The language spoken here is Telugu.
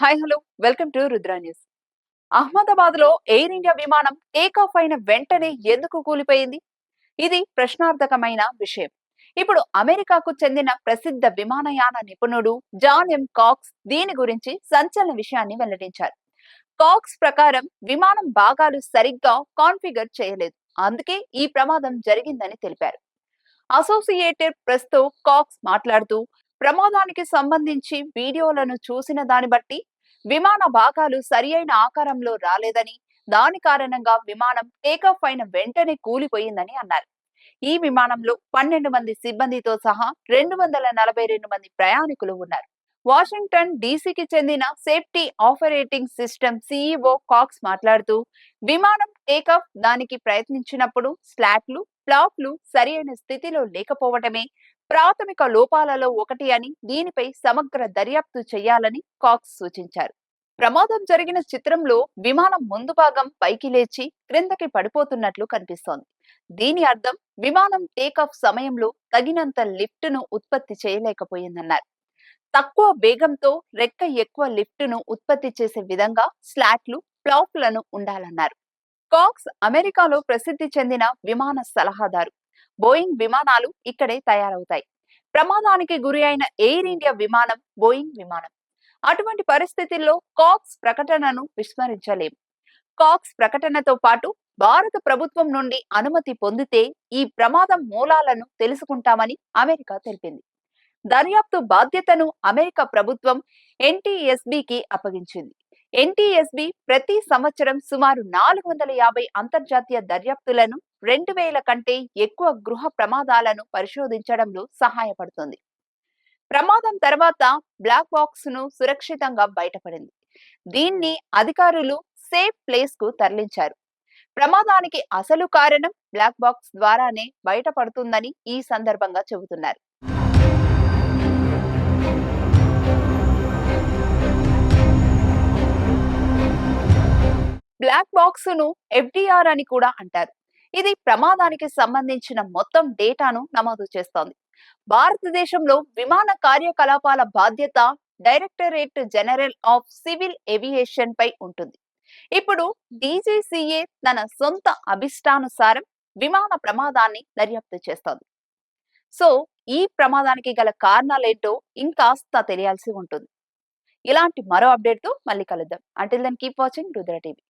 Hi hello welcome to Rudra news అహ్మదాబాద్లో ఎయిర్ ఇండియా విమానం టేక్ ఆఫ్ అయిన వెంటనే ఎందుకు కూలిపోయింది? ఇది ప్రశ్నార్థకమైన విషయం. ఇప్పుడు అమెరికాకు చెందిన ప్రసిద్ధ విమానయాన నిపుణుడు జాన్ ఎం కాక్స్ దీని గురించి సంచలన విషయాన్ని వెల్లడించారు. కాక్స్ ప్రకారం విమానం భాగాలు సరిగ్గా కాన్ఫిగర్ చేయలేదు. అందుకే ఈ ప్రమాదం జరిగిందని తెలిపారు. అసోసియేటెడ్ ప్రెస్తో కాక్స్ మాట్లాడుతూ ప్రమాదానికి సంబంధించి వీడియోలను చూసిన దాన్ని బట్టి విమాన భాగాలు సరి అయిన ఆకారంలో రాలేదని దాని కారణంగా విమానం టేకాఫ్ అయిన వెంటనే కూలిపోయిందని అన్నారు. ఈ విమానంలో పన్నెండు మంది సిబ్బందితో సహా రెండు వందల నలభై రెండు మంది ప్రయాణికులు ఉన్నారు. వాషింగ్టన్ డీసీకి చెందిన safety operating system CEO Cox మాట్లాడుతూ విమానం టేకాఫ్ దానికి ప్రయత్నించినప్పుడు స్లాట్లు ఫ్లాప్లు సరి అయిన స్థితిలో లేకపోవటమే ప్రాథమిక లోపాలలో ఒకటి అని దీనిపై సమగ్ర దర్యాప్తు చేయాలని కాక్స్ సూచించారు. ప్రమాదం జరిగిన చిత్రంలో విమానం ముందు భాగం పైకి లేచి క్రిందకి పడిపోతున్నట్లు కనిపిస్తోంది. దీని అర్థం విమానం టేకాఫ్ సమయంలో తగినంత లిఫ్ట్ను ఉత్పత్తి చేయలేకపోయిందన్నారు. తక్కువ వేగంతో రెక్క ఎక్కువ లిఫ్ట్ను ఉత్పత్తి చేసే విధంగా స్లాట్లు ప్లాప్లను ఉండాలన్నారు. కాక్స్ అమెరికాలో ప్రసిద్ధి చెందిన విమాన సలహాదారు. బోయింగ్ విమానాలు ఇక్కడే తయారవుతాయి. ప్రమాదానికి గురి అయిన ఎయిర్ ఇండియా విమానం బోయింగ్ విమానం. అటువంటి పరిస్థితుల్లో కాక్స్ ప్రకటనను విస్మరించలేం. కాక్స్ ప్రకటనతో పాటు భారత ప్రభుత్వం నుండి అనుమతి పొందితే ఈ ప్రమాదం మూలాలను తెలుసుకుంటామని అమెరికా తెలిపింది. దర్యాప్తు బాధ్యతను అమెరికా ప్రభుత్వం ఎన్టీఎస్బికి అప్పగించింది. ఎన్టీఎస్బి ప్రతి సంవత్సరం సుమారు నాలుగు వందల యాభై అంతర్జాతీయ దర్యాప్తులను రెండు వేల కంటే ఎక్కువ గృహ ప్రమాదాలను పరిశోధించడంలో సహాయపడుతుంది. ప్రమాదం తర్వాత బ్లాక్ బాక్స్ను సురక్షితంగా బయటపడింది. దీన్ని అధికారులు సేఫ్ ప్లేస్కు తరలించారు. ప్రమాదానికి అసలు కారణం బ్లాక్ బాక్స్ ద్వారానే బయటపడుతుందని ఈ సందర్భంగా చెబుతున్నారు. బ్లాక్ బాక్స్ను ఎఫ్డిఆర్ అని కూడా అంటారు. ఇది ప్రమాదానికి సంబంధించిన మొత్తం డేటాను నమోదు చేస్తోంది. భారతదేశంలో విమాన కార్యకలాపాల బాధ్యత Directorate General of Civil Aviation పై ఉంటుంది. ఇప్పుడు డీజీసీఏ తన సొంత అభిష్టానుసారం విమాన ప్రమాదాన్ని దర్యాప్తు చేస్తోంది. సో ఈ ప్రమాదానికి గల కారణాలేంటో ఇంకాస్త తెలియాల్సి ఉంటుంది. ఇలాంటి మరో అప్డేట్తో మళ్ళీ కలుద్దాం. అంటే then keep watching Rudra TV